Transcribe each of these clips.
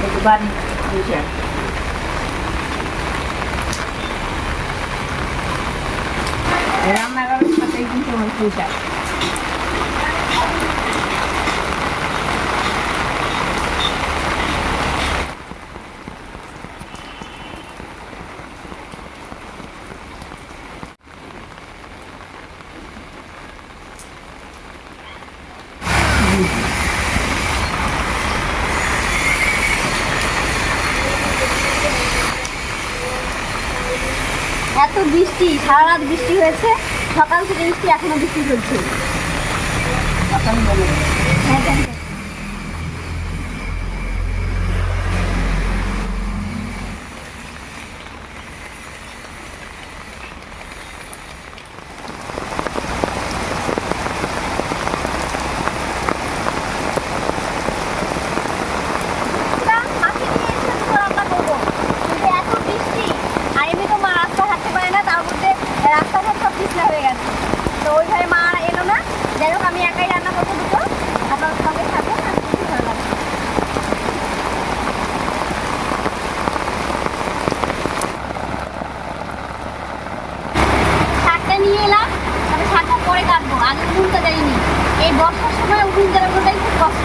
beban Indonesia. Dalam negara seperti ini cuma Indonesia. Thank you. এত বৃষ্টি সারা রাত বৃষ্টি হয়েছে। সকাল থেকে বৃষ্টি এখনও বৃষ্টি চলছে। হ্যাঁ হ্যাঁ মাকে নিয়ে এসে তো রান্না করব কিন্তু এত বৃষ্টি আর এমনি তো মা রাস্তা হাঁটতে পারে না তার মধ্যে রাস্তাঘাট সব পিছলা হয়ে গেছে তো ওইভাবে মা আর এলো না যাই হোক আমি একাই রান্না করতে দুটো আপনার সঙ্গে থাকুন আমি খুব ভালো লাগবে শাকটা নিয়ে এলাম তবে শাকটা পরে কাটবো আগে উনুনটা দেয়নি। এই বর্ষার সময় উঠুন জ্বালানোটাই খুব কষ্ট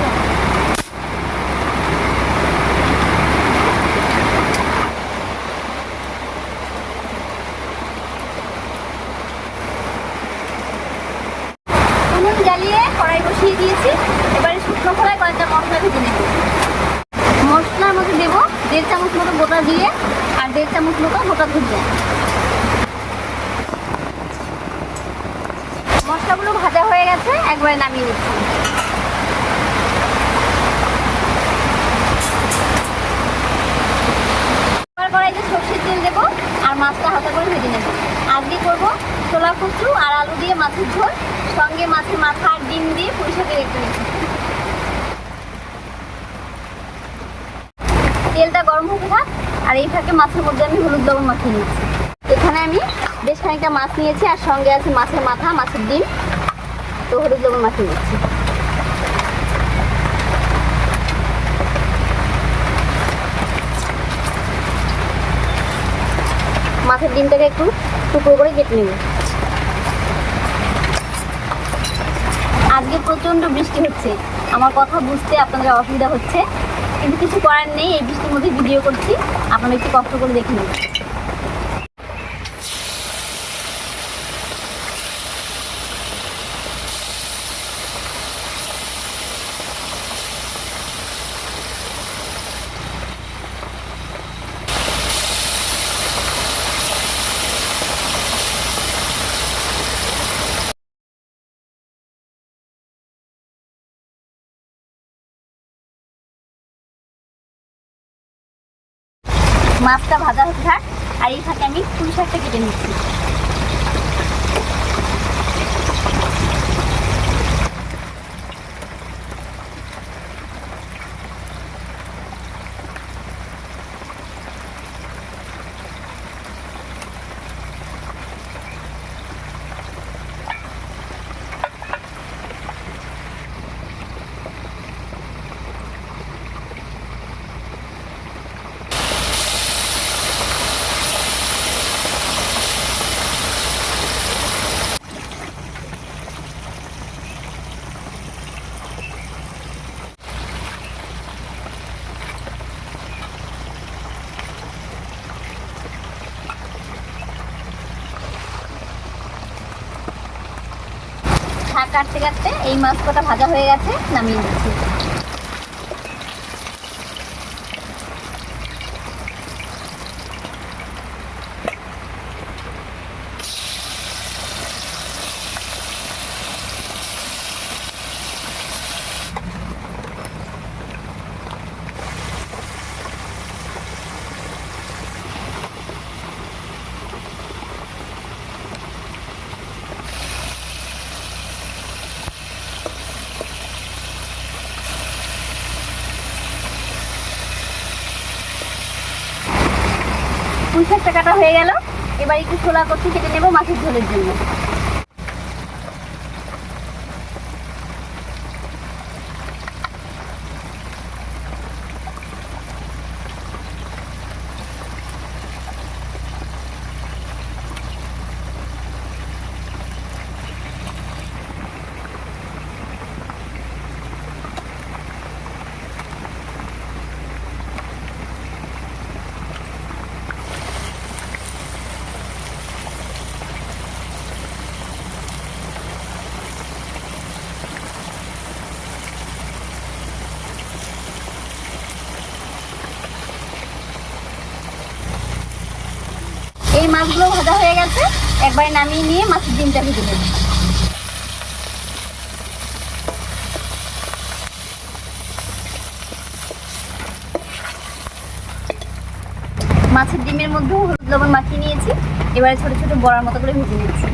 উনুন জ্বালিয়ে কড়াই বসিয়ে দিয়েছি এবারে শুকনো খোলায় কয়েকটা মশলা ভেজে নেব মশলার মধ্যে দেবো দেড় চামচ মতো গোটা দিয়ে আর দেড় চামচ মতো গোটা ধনিয়া মশলাগুলো ভাজা হয়ে গেছে একবারে নামিয়ে নিচ্ছি। কড়াইতে সর্ষের তেল তেলটা গরম হতে থাক, আর এই ফাঁকে মাছের মধ্যে আমি হলুদ লবণ মাখিয়ে নিচ্ছি। এখানে আমি বেশ খানিকটা মাছ নিয়েছি, আর সঙ্গে আছে মাছের মাথা, মাছের ডিম তো হলুদ লবণ মাখিয়ে নিচ্ছি। মাছের ডিমটাকে একটু টুকরো করে কেটে নেব। আজকে প্রচণ্ড বৃষ্টি হচ্ছে। আমার কথা বুঝতে আপনাদের অসুবিধা হচ্ছে। কিন্তু কিছু করার নেই, এই বৃষ্টির মধ্যে ভিডিও করছি। আপনারা একটু কষ্ট করে দেখে নিন মাছটা ভাজা হতে থাক আর এই ফাঁকে আমি পুঁই শাকটা কেটে নিচ্ছি। কাটতে কাটতে এই মাছ কটা ভাজা হয়ে গেছে নামিয়ে নিচ্ছি। পুঁই শাকটা কাটা হয়ে গেল। এবার একটু ছোলা করছি কেটে নেব মাছের ঝোলের জন্য। এই মাছগুলো ভাজা হয়ে গেছে। একবার নামিয়ে নিয়ে মাছের ডিমটা ভেজে নেব। মাছের ডিমের মধ্যে হলুদ লবণ মাখিয়ে নিয়েছি। এবারে ছোট ছোট বড়ার মতো করে ভেজে নিচ্ছি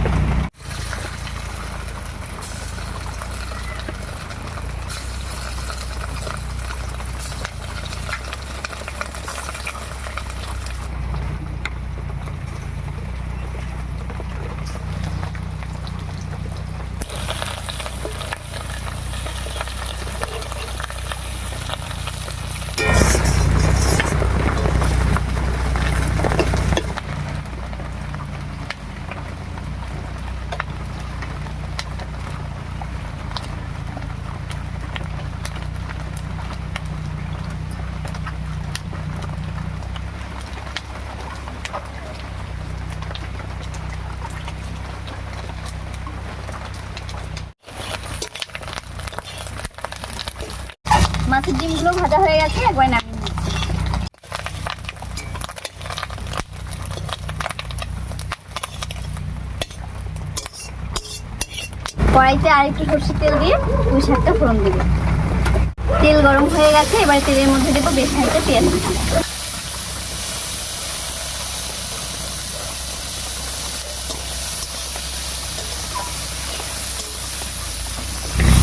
মাছের ডিমগুলো ভাজা হয়ে গেছে একবার নামিয়ে নিচ্ছি কড়াইতে আর একটু সর্ষের তেল দিয়ে পুঁই শাকটা ফোড়ন দেবো। তেল গরম হয়ে গেছে, এবার তেলের মধ্যে দেবো বেশ খানিকটা পেঁয়াজ।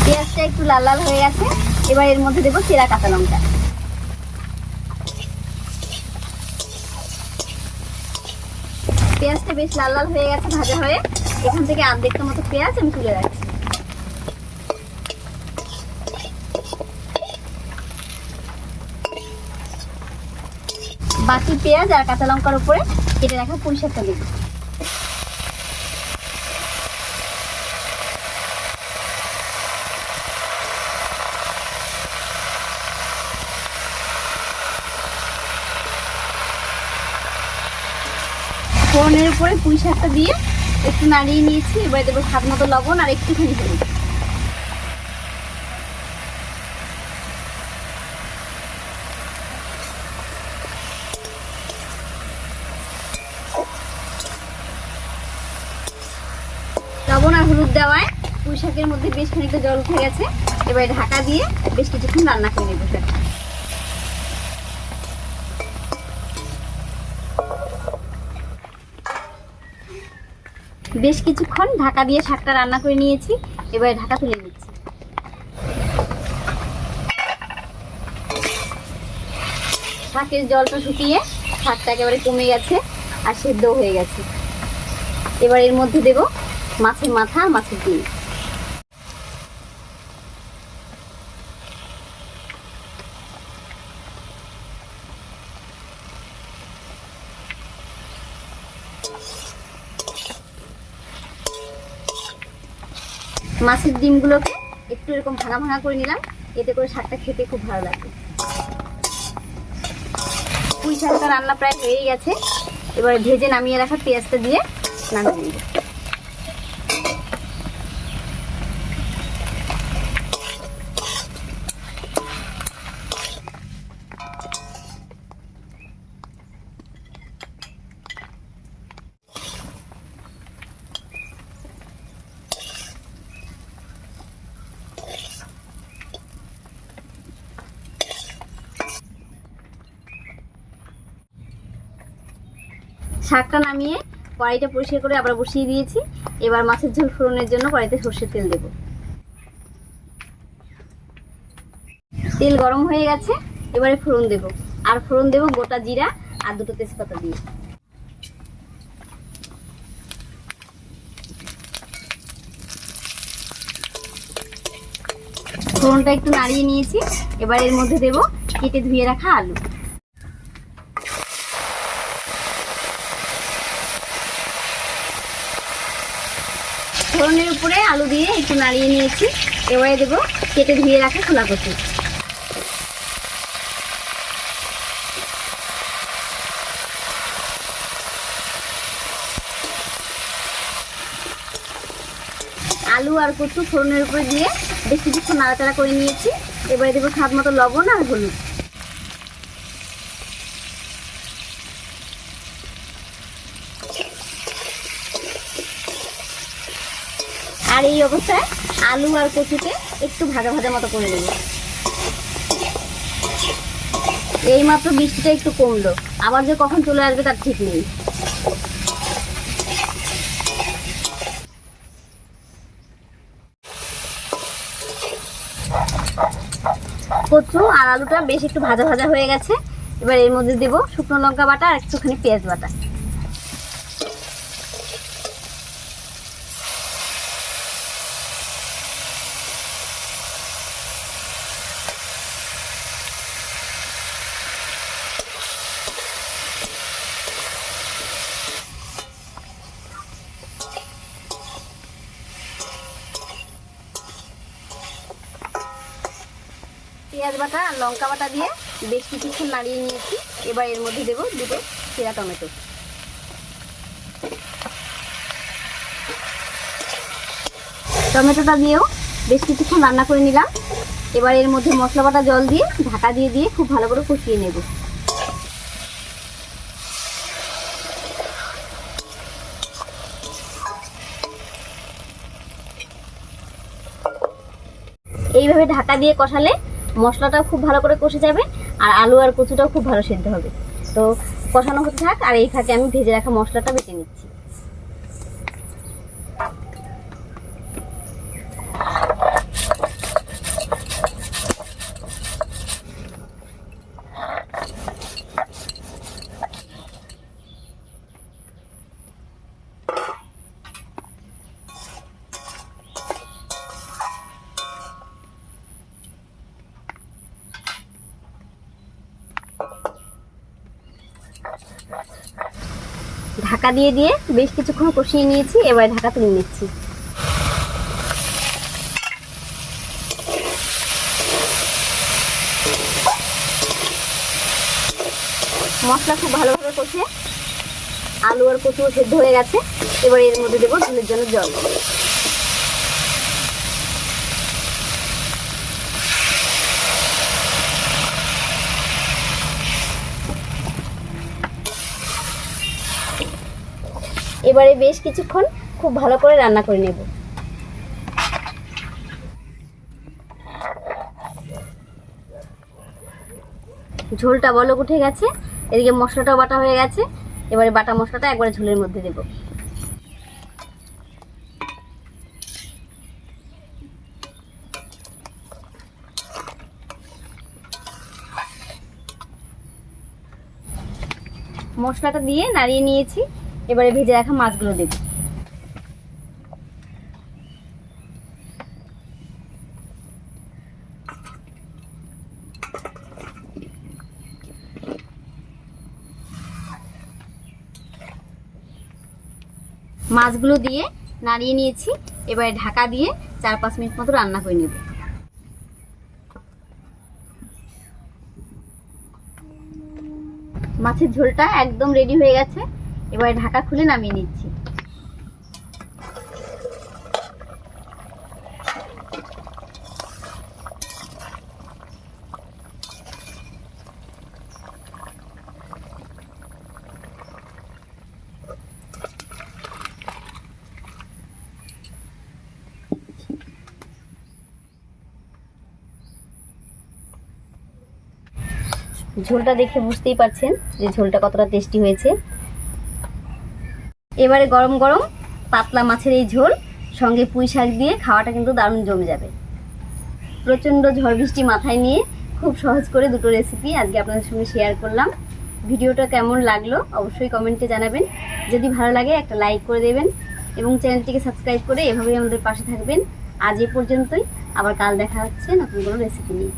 পেঁয়াজটা একটু লাল লাল হয়ে গেছে, এবার এর মধ্যে দেবো চেরা কাঁচা লঙ্কা। পেঁয়াজটা বেশ লাল লাল হয়ে গেছে, ভাজা হয়ে, এখান থেকে আর্ধেকটা মতো পেঁয়াজ আমি তুলে রাখছি। বাকি পেঁয়াজ আর কাঁচা লঙ্কার উপরে কেটে রাখা পুঁই শাকটা ফোড়নের উপরে পুঁই শাকটা দিয়ে একটু নাড়িয়ে নিয়েছি, এবার দেবো স্বাদ মতো লবণ আর একটুখানি হলুদ লবণ আর হলুদ দেওয়ায় পুঁই শাকের মধ্যে বেশ খানিকটা জল উঠে গেছে। এবারে ঢাকা দিয়ে বেশ কিছুক্ষণ রান্না করে নেব। বেশ কিছুক্ষণ ঢাকা দিয়ে শাকটা রান্না করে নিয়েছি। এবারে ঢাকা তুলে নিচ্ছি। শাকের জলটা শুকিয়ে শাকটা একেবারে কমে গেছে আর সেদ্ধ হয়ে গেছে। এবার এর মধ্যে দেব মাছের মাথা মাছের ডিম। মাছের ডিমগুলোকে একটু এরকম ভাঙা ভাঙা করে নিলাম, এতে করে শাকটা খেতে খুব ভালো লাগবে। পুঁই শাকটা রান্না প্রায় হয়েই গেছে। এবারে ভেজে নামিয়ে রাখা পেঁয়াজটা দিয়ে নামিয়ে নেব। শাকটা নামিয়ে কড়াইটা পরিষ্কার করে আবার বসিয়ে দিয়েছি। এবার মাছের ঝোল ফোড়নের জন্য কড়াইতে সর্ষের তেল দেব। তেল গরম হয়ে গেছে, এবারে ফোড়ন দেব। আর ফোড়ন দেব গোটা জিরা আর দুটো তেজপাতা দিয়ে। ফোড়নটা একটু নাড়িয়ে নিয়েছি। এবার এর মধ্যে দেব কেটে ধুয়ে রাখা আলু ফোড়নের উপরে আলু দিয়ে একটু নাড়িয়ে নিয়েছি। এবারে দেবো কেটে ধুয়ে রাখা খোলা কচু। আলু আর কচু ফোড়নের উপরে দিয়ে বেশ কিছুক্ষণ নাড়াচাড়া করে নিয়েছি। এবারে দেবো স্বাদ মতো লবণ আর হলুদ। আর এই অবস্থায় আলু আর কচুকে একটু ভাজা ভাজা মতো করে নেব। এই মাত্র বৃষ্টিটা একটু কমলো। আবার যে কখন চলে আসবে তার ঠিক নেই। কচু আর আলুটা বেশ একটু ভাজা ভাজা হয়ে গেছে। এবার এর মধ্যে দেব শুকনো লঙ্কা বাটা আর একটুখানি পেঁয়াজ বাটা। পেঁয়াজ বাটা আর লঙ্কা বাটা দিয়ে বেশ কিছুক্ষণ নাড়িয়ে নিয়েছি। এবার এর মধ্যে দেবো দুটো চেরা টমেটো। টমেটোটা দিয়েও বেশ কিছুক্ষণ রান্না করে নিলাম। এবার এর মধ্যে মশলা বাটা জল দিয়ে ঢাকা দিয়ে দিয়ে খুব ভালো করে কষিয়ে নেব। এইভাবে ঢাকা দিয়ে কষালে মশলাটাও খুব ভালো করে কষে যাবে আর আলু আর কচুটাও খুব ভালো সেদ্ধ হবে। তো কষানো হতে থাক আর এই ফাঁকে আমি ভেজে রাখা মশলাটা বেটে নিচ্ছি। ঢাকা দিয়ে দিয়ে বেশ কিছুক্ষণ কষিয়ে নিয়েছি, এবার ঢাকা তুলে নিচ্ছি। মশলা খুব ভালোভাবে কষে, আলু আর কচু সেদ্ধ হয়ে গেছে। এবার এর মধ্যে দেবো ঝোলের জন্য জল। এবারে বেশ কিছুক্ষণ খুব ভালো করে রান্না করে নেব। ঝোলটা বলক উঠে গেছে, এদিকে মশলাটাও বাটা হয়ে গেছে, এবারে বাটা মশলাটা একবারে ঝোলের মধ্যে দেব। মশলাটা দিয়ে নাড়িয়ে নিয়েছি। এবারে ভেজে রাখা মাছগুলো দেব। মাছগুলো দিয়ে নাড়িয়ে নিয়েছি, এবারে ঢাকা দিয়ে চার পাঁচ মিনিট মতো রান্না করে নেব। মাছের ঝোলটা একদম রেডি হয়ে গেছে। এবারে ঢাকা খুলে নামিয়ে নিচ্ছি। ঝোলটা দেখে বুঝতেই পারছেন যে ঝোলটা কতটা টেস্টি হয়েছে। এবারে গরম গরম পাতলা মাছের এই ঝোল, সঙ্গে পুঁই শাক দিয়ে খাওয়াটা কিন্তু দারুণ জমে যাবে। প্রচণ্ড ঝড় বৃষ্টি মাথায় নিয়ে খুব সহজ করে দুটো রেসিপি আজকে আপনাদের সঙ্গে শেয়ার করলাম। ভিডিওটা কেমন লাগল অবশ্যই কমেন্টে জানাবেন। যদি ভালো লাগে একটা লাইক করে দেবেন এবং চ্যানেলটিকে সাবস্ক্রাইব করে এভাবেই আমাদের পাশে থাকবেন। আজ এ পর্যন্তই, আবার কাল দেখা হচ্ছে নতুন কোনো রেসিপি নিয়ে।